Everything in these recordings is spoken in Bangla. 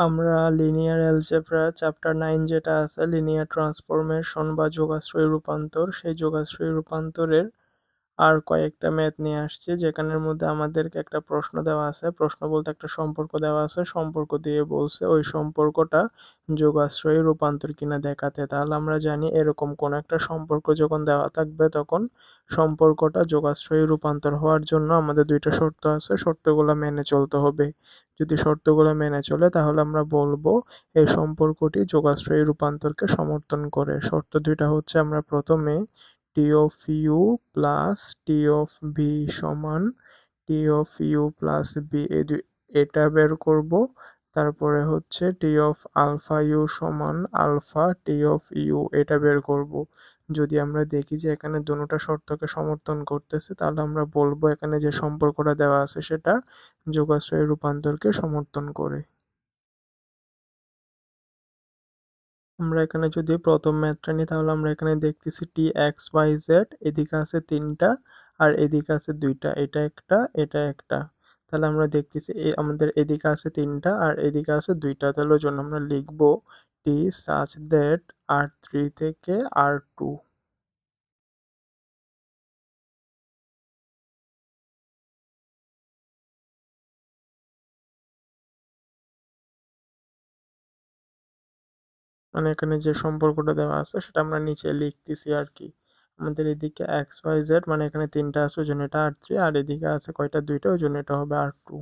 আমরা লিনিয়ার অ্যালজেব্রা চ্যাপ্টার নাইন যেটা আছে লিনিয়ার ট্রান্সফর্মেশন বা যোগাশ্রয় রূপান্তর, সেই যোগাশ্রয় রূপান্তরের আর কয়েকটা ম্যাথ নিয়ে আসছি, যেখানের মধ্যে আমাদেরকে একটা প্রশ্ন দেওয়া আছে। প্রশ্ন বলতে একটা সম্পর্ক দেওয়া আছে। সম্পর্ক দিয়ে বলছে, ওই সম্পর্কটা যোগাশ্রয়ে রূপান্তর কিনা দেখাতে। তাহলে আমরা জানি এরকম কোন একটা সম্পর্ক যখন দেওয়া থাকবে, তখন সম্পর্কটা যোগাশ্রয়ে রূপান্তর হওয়ার জন্য আমাদের দুইটা শর্ত আছে। শর্তগুলো মেনে চলতে হবে। যদি শর্তগুলো মেনে চলে, তাহলে আমরা বলব এই সম্পর্কটি যোগাশ্রয়ী রূপান্তরকে সমর্থন করে। শর্ত দুইটা হচ্ছে, আমরা প্রথমে T of U plus T of B সমান T of U plus B এটা বের করব। তারপরে হচ্ছে টি অফ আলফা ইউ সমান আলফা টি অফ ইউ এটা বের করব। যদি আমরা দেখি যে এখানে দুটোটা শর্তকে সমর্থন করতেছে, তাহলে আমরা বলব এখানে যে সম্পর্কটা দেওয়া আছে সেটা যোগাশ্রয় রূপান্তরকে সমর্থন করে। আমরা এখানে যদি প্রথম ম্যাথটা নিই, তাহলে আমরা এখানে দেখতেছি টি এক্স ওয়াই জেড এদিকে আছে তিনটা আর এদিকে আছে দুইটা। এটা একটা এটা একটা। তাহলে আমরা দেখতেছি আমাদের এদিকে আছে তিনটা আর এদিকে আছে দুইটা। তাহলে ওই জন্য আমরা লিখব T such that R three থেকে আর টু মানে এখানে যে সম্পর্কটা দেওয়া আছে, সেটা আমরা নিচে লিখতেছি আর কি আমাদের এদিকে এক্স ওয়াই জেড মানে এখানে তিনটা আছে, ওই জন্য এটা আর থ্রি আর এদিকে আছে কয়টা? দুইটা, ওই জন্য এটা হবে আর টু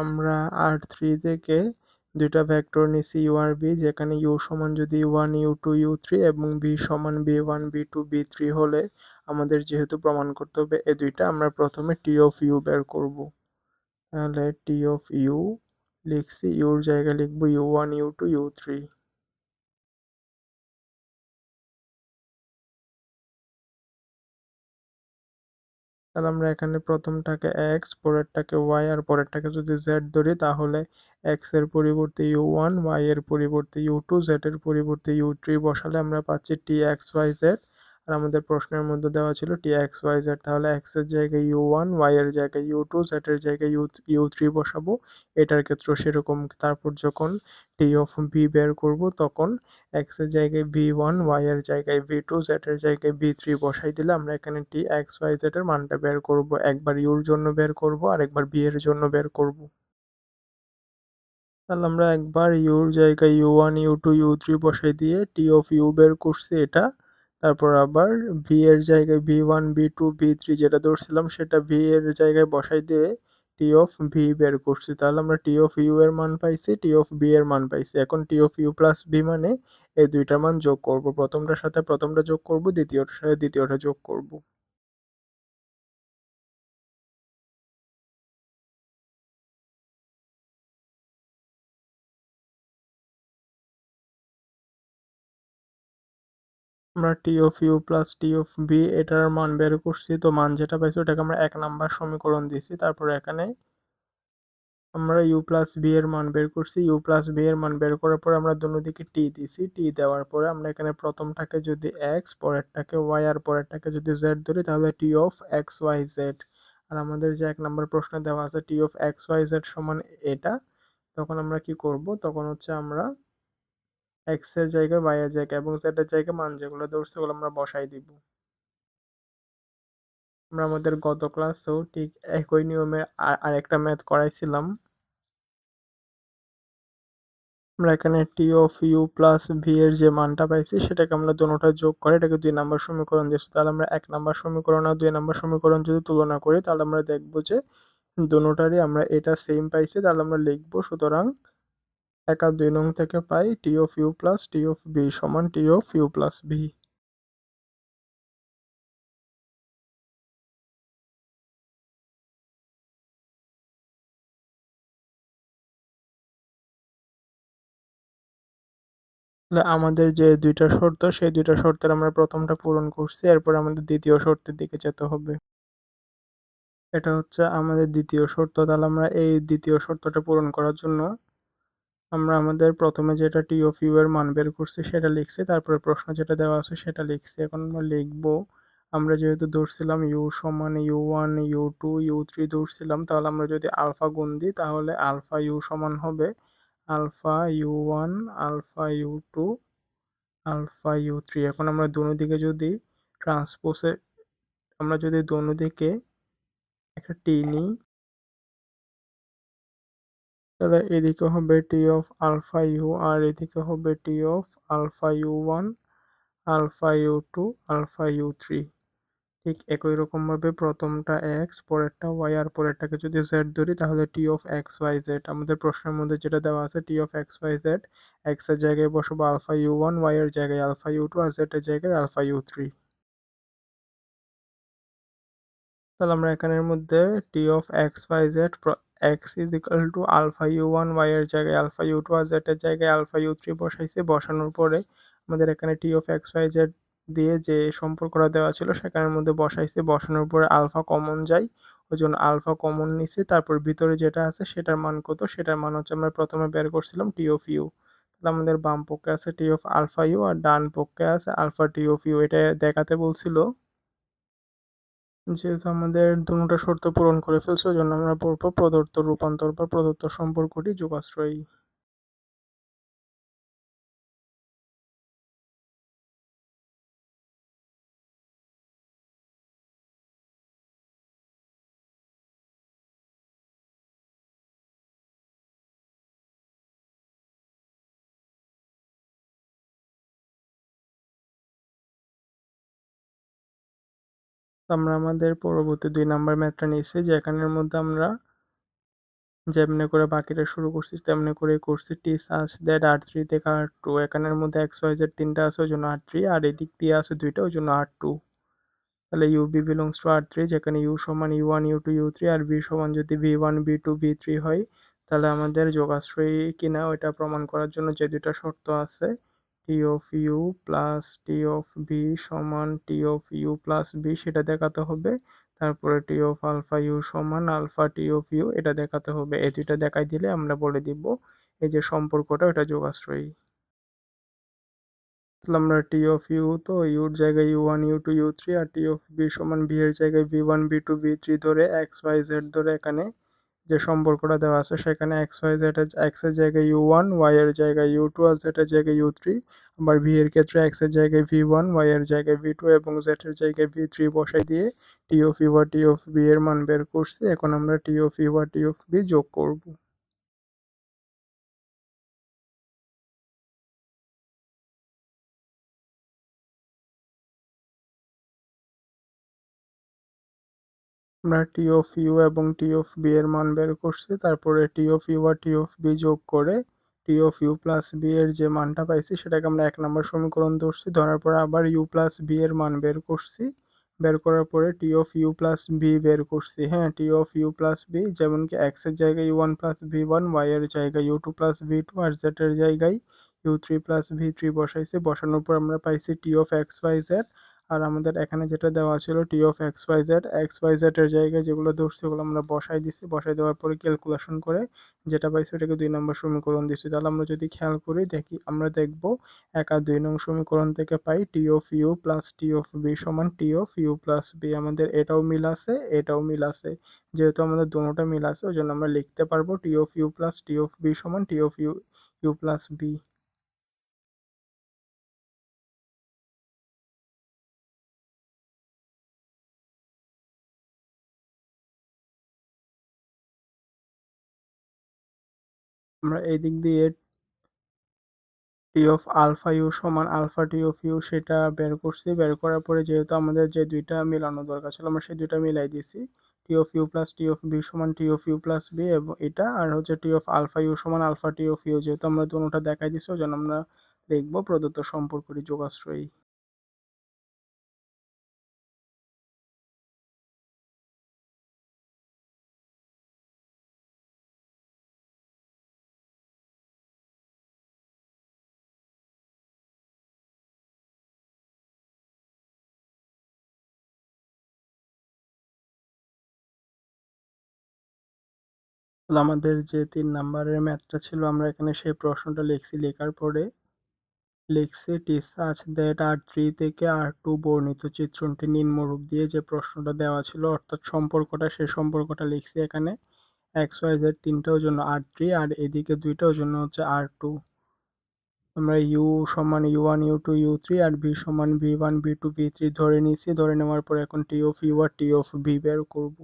আমরা আর থ্রি থেকে দুইটা ভ্যাক্টর নিছি ইউ আর বি যেখানে ইউ সমান যদি one U two U three এবং বি সমান B one B two B three হলে আমাদের যেহেতু প্রমাণ করতে হবে এ দুইটা, আমরা প্রথমে টি অফ ইউ বের করব। তাহলে টি অফ ইউ লিখছি ইউর জায়গায় লিখব U one U two U three তাহলে আমরা এখানে প্রথমটাকে এক্স পরেরটাকে ওয়াই আর পরেরটাকে যদি জেড ধরি, তাহলে এক্সের পরিবর্তে ইউ ওয়ান ওয়াই এর পরিবর্তে ইউ টু জেড এর পরিবর্তে ইউ থ্রি বসালে আমরা পাচ্ছি টি এক্স ওয়াই জেড আর আমাদের প্রশ্নের মধ্যে দেওয়া ছিল টি এক্স, ওয়াই জেড, তাহলে এক্সের জায়গায় ইউ ওয়ান, ওয়াই এর জায়গায় ইউ টু, জেড এর জায়গায় ইউ ইউ থ্রি বসাবো। এটার ক্ষেত্রে সেরকম। তারপর যখন টি অফ বি বের করব, তখন এক্সের জায়গায় ভি ওয়ান, ওয়াই এর জায়গায় ভি টু, জেড এর জায়গায় ভি থ্রি বসাই দিলে আমরা এখানে টি এক্স, ওয়াই জেড এর মানটা বের করব। একবার ইউর জন্য বের করব আর একবার বি এর জন্য বের করব। তাহলে আমরা একবার ইউর জায়গায় U one, U two, U three বসাই দিয়ে টি অফ ইউ বের করছি এটা। তারপর আবার ভি এর জায়গায় V one V two V three যেটা ধরছিলাম, সেটা ভি এর জায়গায় বসাই দিয়ে টি অফ ভি বের করছি। তাহলে আমরা টি অফ ইউ এর মান পাইছি টি অফ বি এর মান পাইছি। এখন T of U plus V মানে এই দুইটা মান যোগ করব। প্রথমটার সাথে প্রথমটা যোগ করব, দ্বিতীয়টার সাথে দ্বিতীয়টা যোগ করব। আমরা T of U plus T of B এটার মান বের করছি। তো মান যেটা পাইছি ওটাকে আমরা এক নাম্বার সমীকরণ দিছি তারপর এখানে আমরা ইউ প্লাস বি এর মান বের করছি। ইউ প্লাস বি এর মান বের করার পরে আমরা দুনো দিকে টি দিছি টি দেওয়ার পরে আমরা এখানে প্রথমটাকে যদি এক্স পরেরটাকে ওয়াই আর পরেরটাকে যদি জেড ধরি, তাহলে T of X Y Z আর আমাদের যে এক নম্বর প্রশ্নে দেওয়া আছে T of X Y Z সমান এটা, তখন আমরা কি করব? তখন হচ্ছে আমরা এক্সের জায়গায় ওয়াই এর জায়গায় এবং জেড এর জায়গায় মান যেগুলো ধরছে ওগুলো আমরা বসাই দিব। আমরা আমাদের গত ক্লাসেও ঠিক একই নিয়মে আরেকটা ম্যাথ করাইছিলাম। আমরা এখানে T of U plus V এর যে মানটা পাইছি, সেটাকে আমরা দুটোটা যোগ করে এটাকে দুই নাম্বার সমীকরণ দিয়েছি। তাহলে আমরা এক নাম্বার সমীকরণ আর দুই নাম্বার সমীকরণ যদি তুলনা করি, তাহলে আমরা দেখব যে দুটারই আমরা এটা সেম পাইছি, তাহলে আমরা লিখব সুতরাং এক দুই নং থেকে পাই T of U plus T of B সমান T of U plus V আমাদের যে দুইটা শর্ত, সেই দুইটা শর্তের আমরা প্রথমটা পূরণ করছি, এরপর আমাদের দ্বিতীয় শর্তের দিকে যেতে হবে। এটা হচ্ছে আমাদের দ্বিতীয় শর্ত, তাহলে আমরা এই দ্বিতীয় শর্তটা পূরণ করার জন্য আমরা আমাদের প্রথমে যেটা টি অফ ইউ এর মান বের করছি সেটা লিখছি, তারপরে প্রশ্ন যেটা দেওয়া আছে সেটা লিখছি। এখন আমরা লিখব, আমরা যেহেতু ধরছিলাম ইউ সমান U one U two U three ধরছিলাম, তাহলে আমরা যদি আলফা গুণ দিই, তাহলে আলফা ইউ সমান হবে alpha U one alpha U two alpha U three এখন আমরা দোনো দিকে যদি ট্রান্সপোসে আমরা যদি দোনো দিকে একটা টি নিই তাহলে এদিকে হবে টি অফ আলফা ইউ আর এদিকে হবে T of alpha U one alpha U two alpha U three ঠিক একই রকমভাবে প্রথমটা এক্স পরেরটা ওয়াই আর পরেরটাকে যদি জেড ধরি, তাহলে T of X Y Z আমাদের প্রশ্নের মধ্যে যেটা দেওয়া আছে T of X Y Z এক্সের জায়গায় বসবো আলফা ইউ ওয়ান ওয়াই এর জায়গায় আলফা ইউ টু আর জেড এর জায়গায় আলফা ইউ থ্রি তাহলে আমরা এখানের মধ্যে T of X Y Z X is equal to alpha U one Y এর জায়গায় আলফা ইউ টু আর জেড এর জায়গায় আলফা ইউ থ্রি বসাইছি। বসানোর পরে আমাদের এখানে T of X Y Z দিয়ে যে সম্পর্কটা দেওয়া ছিল, সেখানের মধ্যে বসাইছি। বসানোর পরে আলফা কমন যায়, ওই জন্য আলফা কমন নিছি। তারপর ভিতরে যেটা আছে, সেটার মান কত? সেটার মান হচ্ছে আমরা প্রথমে বের করছিলাম টি অফ ইউ তাহলে আমাদের বাম পক্ষে আছে টি অফ আলফা ইউ আর ডান পক্ষে আছে আলফা টি অফ ইউ এটা দেখাতে বলছিল যেহেতু আমাদের দুটো শর্ত পূরণ করে ফেলছে, ওই জন্য আমরা বলব প্রদত্ত রূপান্তর বা প্রদত্ত সম্পর্কটি যোগাশ্রয়ী। আমরা আমাদের পরবর্তী দুই নাম্বার ম্যাথটা নিয়েছি, যেখানের মধ্যে আমরা যেমনি করে বাকিটা শুরু করছি, তেমনি করে করছি টি সাস দ্যাট আর থ্রি থেকে আর টু এখানের মধ্যে ওয়াই জেড তিনটা আছে, ওই জন্য আর থ্রি আর এদিক দিয়ে আছে দুইটা, ওই জন্য আর টু তাহলে U B belongs to R three যেখানে ইউ সমান U one U two U three আর বি সমান যদি B one B two B three হয়, তাহলে আমাদের যোগাশ্রয়ী কিনা, ওইটা প্রমাণ করার জন্য যে দুটা শর্ত আছে T of U plus T of B সমান T of U plus B সেটা দেখাতে হবে। তারপরে টি অফ আলফা ইউ সমান আলফা টি অফ ইউ এটা দেখাতে হবে। এই দুইটা দেখাই দিলে আমরা বলে দিব এই যে সম্পর্কটা ওটা যোগাশ্রয়ী। আমরা টি অফ ইউ তো ইউর জায়গায় U one U two U three R T of B সমান বি এর জায়গায় B one B two B three ধরে এক্স ওয়াই জেড ধরে এখানে যে সম্পর্কটা দেওয়া আছে, সেখানে এক্স ওয়াই জেড এক্সের জায়গায় ইউ ওয়ান ওয়াই এর জায়গায় ইউ টু আর জেড এর জায়গায় ইউ থ্রি আবার ভি এর ক্ষেত্রে এক্সের জায়গায় ভি ওয়ান ওয়াই এর জায়গায় ভি টু এবং জেড এর জায়গায় ভি থ্রি বসাই দিয়ে টি অফ ইউ আর টি অফ বি এর মান বের করছি। এখন আমরা টি অফ ইউ আর টি অফ বি যোগ করব। আমরা টি অফ ইউ এবং টি অফ বি এর মান বের করছি, তারপরে টি অফ ইউ আর টি অফ বি যোগ করে T of U plus B এর যে মানটা পাইছি, সেটাকে আমরা এক নম্বর সমীকরণ ধরছি, ধরার পরে আবার ইউ প্লাস বি এর মান বের করছি, বের করার পরে T of U plus B বের করছি। হ্যাঁ T of U plus B যেমন কি এক্সের জায়গায় U one plus V one Y এর জায়গায় U two plus V two আর জেড এর জায়গায় U three plus V three বসাইছি, বসানোর পর আমরা পাইছি T of X Y Z আর আমাদের এখানে যেটা দেওয়া ছিল T of X Y Z X Y Z এর জায়গায় যেগুলো ধরছি ওগুলো আমরা বসাই দিছি। বসাই দেওয়ার পরে ক্যালকুলেশন করে যেটা পাইছি ওটাকে দুই নম্বর সমীকরণ দিচ্ছি তাহলে আমরা যদি খেয়াল করি, দেখি আমরা দেখব এক আর দুই নং সমীকরণ থেকে পাই T of U plus T of B সমান T of U plus B আমাদের এটাও মিল আছে, এটাও মিল আছে। যেহেতু আমাদের দুটোটা মিল আছে, ওই জন্য আমরা লিখতে পারব T of U plus T of B সমান T of U U plus B আমরা এই দিক দিয়ে টি অফ আলফা ইউ সমান আলফা টি অফ ইউ সেটা বের করছি। বের করার পরে যেহেতু আমাদের যে দুইটা মিলানো দরকার ছিল, আমরা সেই দুইটা মিলাই দিয়েছি T of U plus T of B সমান T of U plus B এবং এটা, আর হচ্ছে টি অফ আলফা ইউ সমান আলফা টি অফ ইউ যেহেতু আমরা দুটোটা দেখাই দিচ্ছি ওই জন্য আমরা দেখব প্রদত্ত সম্পর্কটি যোগাশ্রয়ী। তাহলে আমাদের যে তিন নাম্বারের ম্যাথটা ছিল, আমরা এখানে সেই প্রশ্নটা লিখছি। লেখার পরে লিখছি টি সার্চ দ্যাট আর থ্রি থেকে আর টু বর্ণিত চিত্রণটি নিম্নরূপ দিয়ে যে প্রশ্নটা দেওয়া ছিল, অর্থাৎ সম্পর্কটা সেই সম্পর্কটা লিখছি এখানে। এক্স ওয়াই জেড তিনটার জন্য আর থ্রি আর এদিকে দুইটাও জন্য হচ্ছে আর টু আমরা ইউ সমান u one u two u three আর বি সমান b one b two b three ধরে নিয়েছি। ধরে নেওয়ার পর এখন টি অফ ইউ আর টি অফ বি বের করব।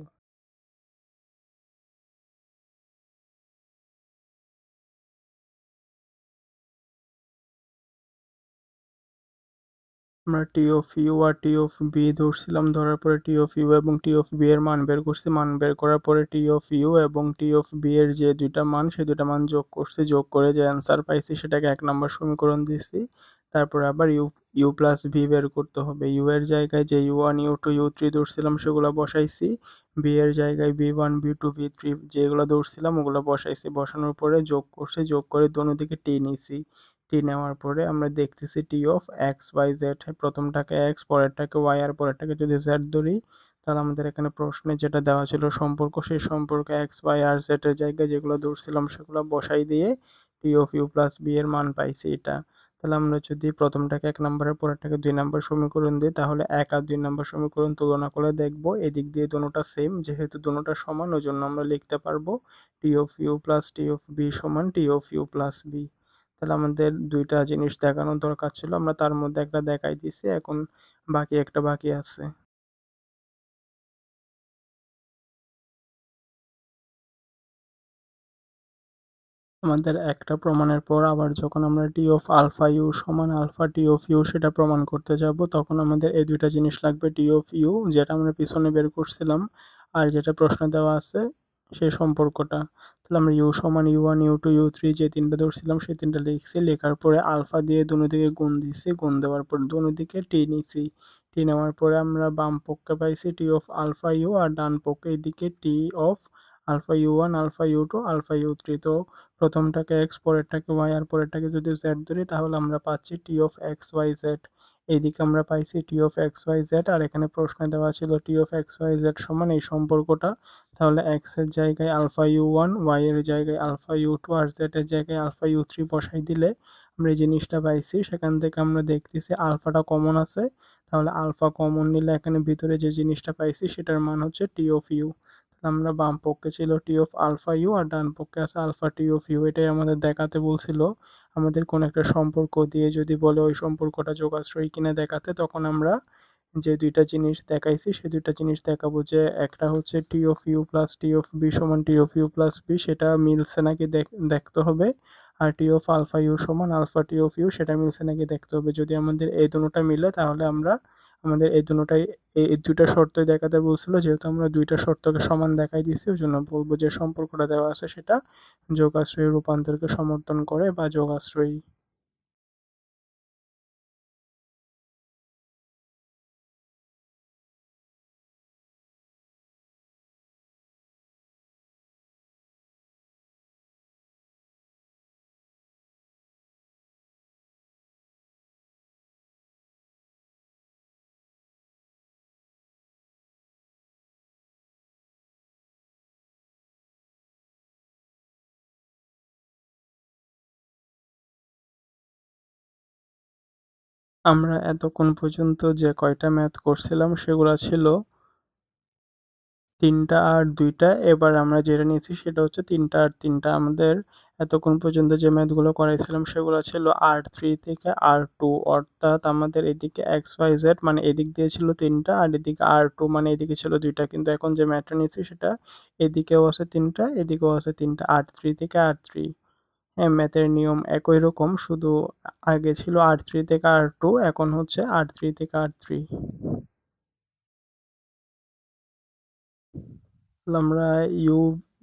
আমরা টি অফ ইউ আর টি অফ বি ধরছিলাম, ধরার পরে টি অফ ইউ এবং টি অফ বি এর মান বের করছি। মান বের করার পরে টি অফ ইউ এবং টি অফ বি এর যে দুইটা মান সেই দুইটা মান যোগ করছি, যোগ করে যে অ্যান্সার পাইছি, সেটাকে এক নম্বর সমীকরণ দিছি। তারপরে আবার ইউ ইউ প্লাস ভি বের করতে হবে। ইউ এর জায়গায় যে u one u two u three ধরছিলাম, সেগুলো বসাইছি। বি এর জায়গায় b one b two b three যেগুলো ধরছিলাম, ওগুলো বসাইছি। বসানোর পরে যোগ করছি, যোগ করে দোনো দিকে টি নিছি। টি নেওয়ার পরে আমরা দেখতেছি T of x y z প্রথমটাকে x পরেরটাকে ওয়াই আর পরেরটাকে যদি জেড ধরি, তাহলে আমাদের এখানে প্রশ্নে যেটা দেওয়া ছিল সম্পর্ক, সেই সম্পর্ক এক্স ওয়াই আর জেড এর জায়গায় যেগুলো ধরছিলাম সেগুলো বসাই দিয়ে T of u plus b এর মান পাইছি এটা। তাহলে আমরা যদি প্রথমটাকে এক নম্বরের, পরেরটাকে দুই নম্বর সমীকরণ দিই, তাহলে এক আর দুই নম্বর সমীকরণ তুলনা করে দেখব এদিক দিয়ে দুটোটা সেম যেহেতু দুটোটা সমান ওই জন্য আমরা লিখতে পারব T of u plus T of b সমান T of u plus b তাহলে আমাদের দুইটা জিনিস দেখানোর দরকার ছিল। আমরা তার মধ্যে একটা দেখাই দিছি এখন বাকি একটা বাকি আছে। আমাদের একটা প্রমাণের পর আবার যখন আমরা টি অফ আলফা ইউ সমান আলফা টি অফ ইউ সেটা প্রমাণ করতে যাব, তখন আমাদের এই দুইটা জিনিস লাগবে টি অফ ইউ যেটা আমরা পিছনে বের করছিলাম, আর যেটা প্রশ্ন দেওয়া আছে সেই সম্পর্কটা। তাহলে আমরা ইউ সমান u one u two u three যে তিনটা ধরছিলাম, সেই তিনটা লিখছি। লেখার পরে আলফা দিয়ে দুনো দিকে গুণ দিছি। গুণ দেওয়ার পর দুনো দিকে টি নিছি। টি নেওয়ার পরে আমরা বাম পক্ষে পাইছি টি অফ আলফা ইউ আর ডান পক্ষে এদিকে T of alpha u one alpha u two alpha u three তো প্রথমটাকে এক্স পরেরটাকে ওয়াই আর পরেরটাকে যদি জেড ধরি, তাহলে আমরা পাচ্ছি T of x y z এইদিকে আমরা পাইছি T of x y z আর এখানে প্রশ্নে দেওয়া ছিল T of x y z সমান এই সম্পর্কটা। তাহলে এক্সের জায়গায় আলফা ইউ ওয়ান ওয়াই এর জায়গায় আলফা ইউ টু আর জেড এর জায়গায় আলফা ইউ থ্রি বসাই দিলে আমরা এই জিনিসটা পাইছি। সেখান থেকে আমরা দেখতেছি আলফাটা কমন আছে। তাহলে আলফা কমন নিলে এখানে ভিতরে যে জিনিসটা পাইছি, সেটার মান হচ্ছে টি অফ ইউ আমরা বাম পক্ষে ছিল টি অফ আলফা ইউ আর ডান পক্ষে আছে আলফা টি অফ ইউ এটাই আমাদের দেখাতে বলছিল। আমাদের কোন একটা সম্পর্ক দিয়ে যদি বলে ওই সম্পর্কটা যোগাশ্রয়ী কিনা দেখাতে, তখন আমরা যে দুইটা জিনিস দেখাইছি, সে দুইটা জিনিস দেখাবো যে একটা হচ্ছে T of u plus T of b সমান T of u plus b সেটা মিলছে নাকি দেখতে হবে। আর টি অফ আলফা ইউ সমান আলফা টি অফ ইউ সেটা মিলছে নাকি দেখতে হবে। যদি আমাদের এই দুটোটা মিলে, তাহলে আমরা আমাদের এই দুটোটাই এই দুইটা শর্তই দেখাতে বলছিল, যেহেতু আমরা দুইটা শর্তকে সমান দেখাই দিয়েছি, ওই জন্য বলব যে সম্পর্কটা দেওয়া আছে সেটা, যোগাশ্রয়ী রূপান্তরকে সমর্থন করে বা যোগাশ্রয়ী আমরা এতক্ষণ পর্যন্ত যে কয়টা ম্যাথ করছিলাম সেগুলো ছিল তিনটা আর দুইটা। এবার আমরা যেটা নিয়েছি সেটা হচ্ছে তিনটা আর তিনটা। আমাদের এতক্ষণ পর্যন্ত যে ম্যাথগুলো করাইছিলাম সেগুলো ছিল আর থ্রি থেকে আর টু অর্থাৎ আমাদের এদিকে এক্স ওয়াই জেড মানে এদিক দিয়ে ছিল তিনটা আর এদিকে আর টু মানে এদিকে ছিল দুইটা। কিন্তু এখন যে ম্যাথটা নিয়েছি সেটা এদিকেও আছে তিনটা, এদিকেও আছে তিনটা। আর থ্রি থেকে আর থ্রি ম্যাথের নিয়ম একই রকম, শুধু আগে ছিল আর থ্রি থেকে আর টু এখন হচ্ছে আর থ্রি থেকে আর থ্রি আমরা u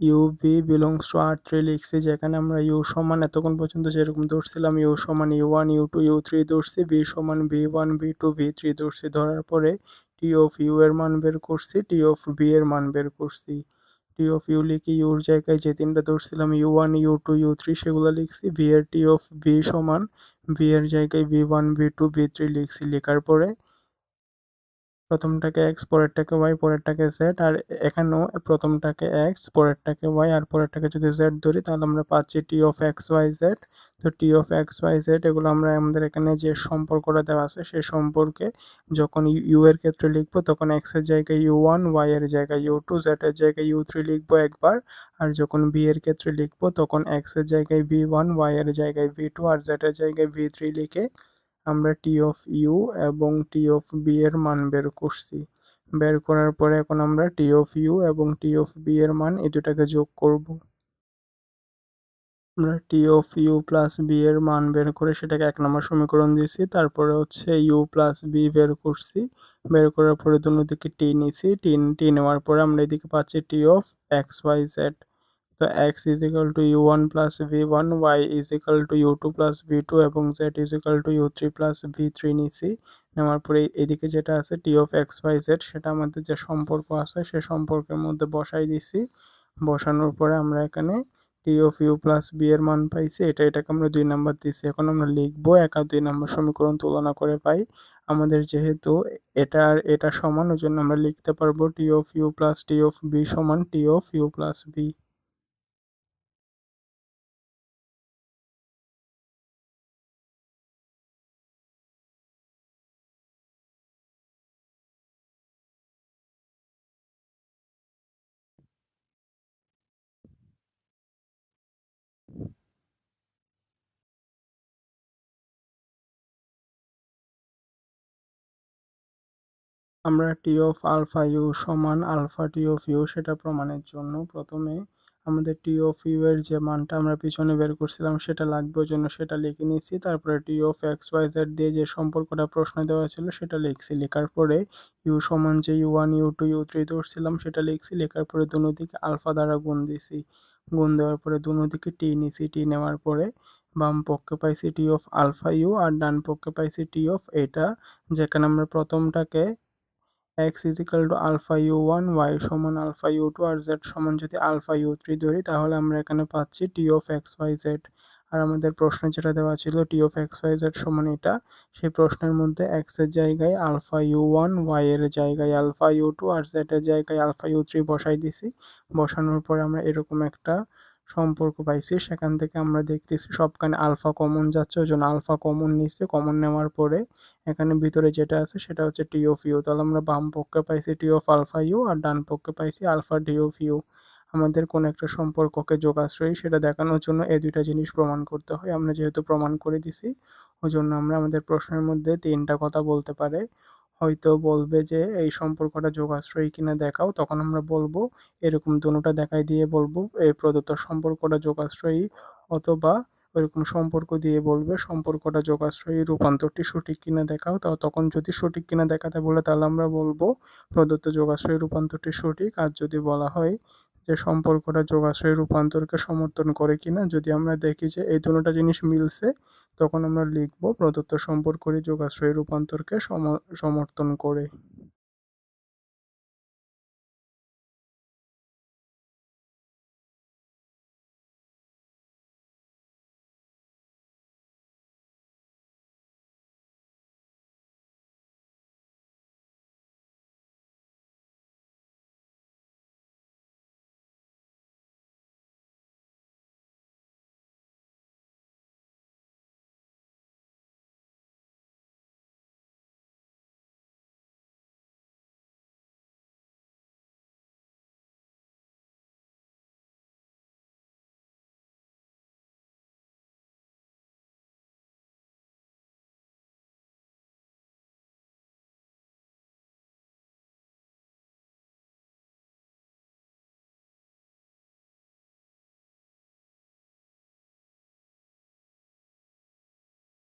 u v belongs to R three লিখছি, যেখানে আমরা ইউ সমান এতক্ষণ পর্যন্ত যেরকম ধরছিলাম ইউ সমান u one u two u three ধরছি বি সমান b one b two b three ধরছি। ধরার পরে টি অফ ইউ এর মান বের করছি টি অফ বি এর মান বের করছি। টি অফ ইউ লিখি ইউর জায়গায় যে তিনটা ধরছিলাম u one u two u three সেগুলো লিখছি ভি টি অফ ভি সমান ভি এর জায়গায় v one v two v three লিখছি, লেখার পরে প্রথমটাকে এক্স পরেরটাকে ওয়াই পরেরটাকে জেড আর এখানেও প্রথমটাকে এক্স পরেরটাকে ওয়াই আর পরেরটাকে যদি জেড ধরি, তাহলে আমরা পাচ্ছি T of x y z তো T of x y z এগুলো আমরা আমাদের এখানে যে সম্পর্কটা দেওয়া আছে সেই সম্পর্কে যখন ইউ এর ক্ষেত্রে লিখব তখন এক্সের জায়গায় ইউ ওয়ান ওয়াই এর জায়গায় ইউ টু জেড এর জায়গায় ইউ থ্রি লিখব একবার। আর যখন বি এর ক্ষেত্রে লিখব তখন এক্সের জায়গায় ভি ওয়ান ওয়াই এর জায়গায় ভি টু আর জেড এর জায়গায় ভি থ্রি লিখে আমরা টি অফ ইউ এবং টি অফ বি এর মান বের করছি। বের করার পরে এখন আমরা টি অফ ইউ এবং টি অফ বি এর মান এই দুটাকে যোগ করব। আমরা T of u plus b এর মান বের করে সেটাকে এক নম্বর সমীকরণ দিয়েছি, তারপরে হচ্ছে ইউ প্লাস বি বের করছি, বের করার পরে দুদিকে টি নিছি টি টি নেওয়ার পরে আমরা এদিকে পাচ্ছি T of x y z তো x is equal to u one plus v one y is equal to u two plus v two এবং z is equal to u three plus v three নিছি নেওয়ার পরে এদিকে যেটা আছে T of x y z সেটা আমাদের যে সম্পর্ক আছে সে সম্পর্কের মধ্যে বসাই দিছি বসানোর পরে আমরা এখানে T of u plus b এর মান পাইছি, এটা, এটাকে আমরা দুই নাম্বার দিছি। এখন আমরা লিখব এক দুই নাম্বার সমীকরণ তুলনা করে পাই। আমাদের যেহেতু এটা আর এটা সমান ওই জন্য আমরা লিখতে পারব T of u plus T of b সমান T of u plus b আমরা টি অফ আলফা ইউ সমান আলফা টি অফ ইউ সেটা প্রমাণের জন্য প্রথমে আমাদের টি অফ ইউ এর যে মানটা আমরা পিছনে বের করছিলাম সেটা লাগবে ওই জন্য সেটা লিখে নিয়েছি। তারপরে T of x y z দিয়ে যে সম্পর্কটা প্রশ্ন দেওয়া ছিল সেটা লিখছি। লেখার পরে ইউ সমান যে u one u two u three ধরছিলাম সেটা লিখছি। লেখার পরে দুনো দিকে আলফা দ্বারা গুণ দিছি। গুণ দেওয়ার পরে দুনো দিকে টি নিছি। টি নেওয়ার পরে বাম পক্ষে পাইছি টি অফ আলফা ইউ আর ডান পক্ষে পাইছি টি অফ এটা যেখানে আমরা প্রথমটাকে x is equal to alpha u one y সমান আলফা ইউ টু আর জেড সমান যদি আলফা ইউ থ্রি ধরি, তাহলে আমরা এখানে পাচ্ছি T of x y z আর আমাদের প্রশ্নে যেটা দেওয়া ছিল T of x y z সমান এটা, সেই প্রশ্নের মধ্যে এক্সের জায়গায় আলফা ইউ ওয়ান ওয়াই এর জায়গায় আলফা ইউ টু আর জেড এর জায়গায় আলফা ইউ থ্রি বসাই দিছি। বসানোর পরে আমরা এরকম একটা সম্পর্ক পাইছি। সেখান থেকে আমরা দেখতেছি সবখানে আলফা কমন যাচ্ছে ওই জন্য আলফা কমন নিচ্ছে। কমন নেওয়ার পরে এখানে ভিতরে যেটা আছে সেটা হচ্ছে টি অফ ইউ তাহলে আমরা বাম পক্ষে পাইছি টি অফ আলফা ইউ আর ডান পক্ষে পাইছি আলফা ডি অফ ইউ আমাদের কোন একটা সম্পর্ককে যোগাশ্রয়ী সেটা দেখানোর জন্য এই দুইটা জিনিস প্রমাণ করতে হয়। আমরা যেহেতু প্রমাণ করে দিছি ওই জন্য আমরা আমাদের প্রশ্নের মধ্যে তিনটা কথা বলতে পারে। হয়তো বলবে যে, এই সম্পর্কটা যোগাশ্রয়ী কিনা দেখাও। তখন আমরা বলব, এরকম দুটোটা দেখাই দিয়ে বলব এই প্রদত্ত সম্পর্কটা যোগাশ্রয়ী অথবা ওইরকম সম্পর্ক দিয়ে বলবে, সম্পর্কটা যোগাশ্রয়ী রূপান্তরটি সঠিক কিনা দেখাও। তাও তখন যদি সঠিক কিনা দেখাতে বলে, তাহলে আমরা বলব, প্রদত্ত যোগাশ্রয়ী রূপান্তরটি সঠিক। আর যদি বলা হয় যে, সম্পর্কটা যোগাশ্রয়ী রূপান্তরকে সমর্থন করে কিনা। যদি আমরা দেখি যে, এই দুটোটা জিনিস মিলছে তখন আমরা লিখব প্রদত্ত সম্পর্কটি যোগাশ্রয়ী রূপান্তরকে সমর্থন করে।